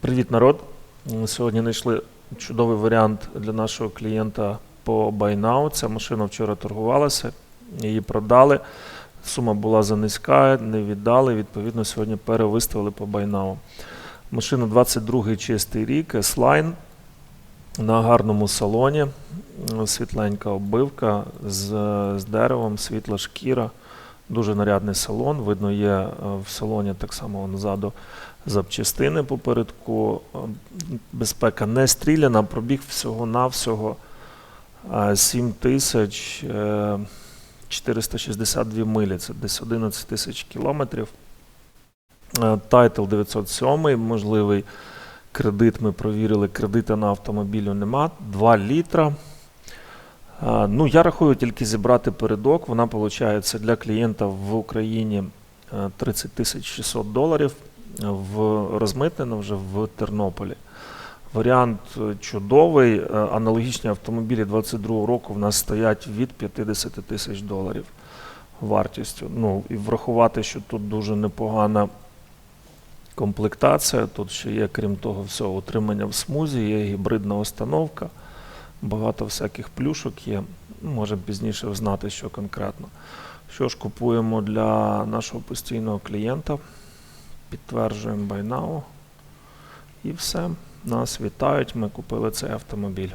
Привіт, народ. Сьогодні знайшли чудовий варіант для нашого клієнта по Buy Now. Ця машина вчора торгувалася, її продали. Сума була занизька, не віддали. Відповідно, сьогодні перевиставили по Buy Now. Машина 22-й чистий рік, S-Line на гарному салоні. Світленька оббивка з, з деревом, світла шкіра. Дуже нарядний салон. Видно, є е, в салоні так само вон ззаду запчастини попередку. Е, Безпека не стріляна, пробіг всього-навсього е, 7 тисяч е, 462 милі. Це десь 11 тисяч кілометрів. Тайтл 907, можливий кредит. Ми провірили, кредита на автомобілю нема. 2 літра. Ну, я рахую тільки зібрати передок. Вона виходить для клієнта в Україні е, 30 тисяч 600 доларів, в розмитнено вже в Тернополі. Варіант е, чудовий. Е, Аналогічні автомобілі 22 року в нас стоять від 50 тисяч доларів вартістю. Ну, і врахувати, що тут дуже непогана комплектація. Тут ще є, крім того всього, утримання в смузі, є гібридна установка багато всяких плюшок є. Можемо пізніше знати, що конкретно. Що ж купуємо для нашого постійного клієнта. Підтверджуємо Buy Now. І все. Нас вітають. Ми купили цей автомобіль.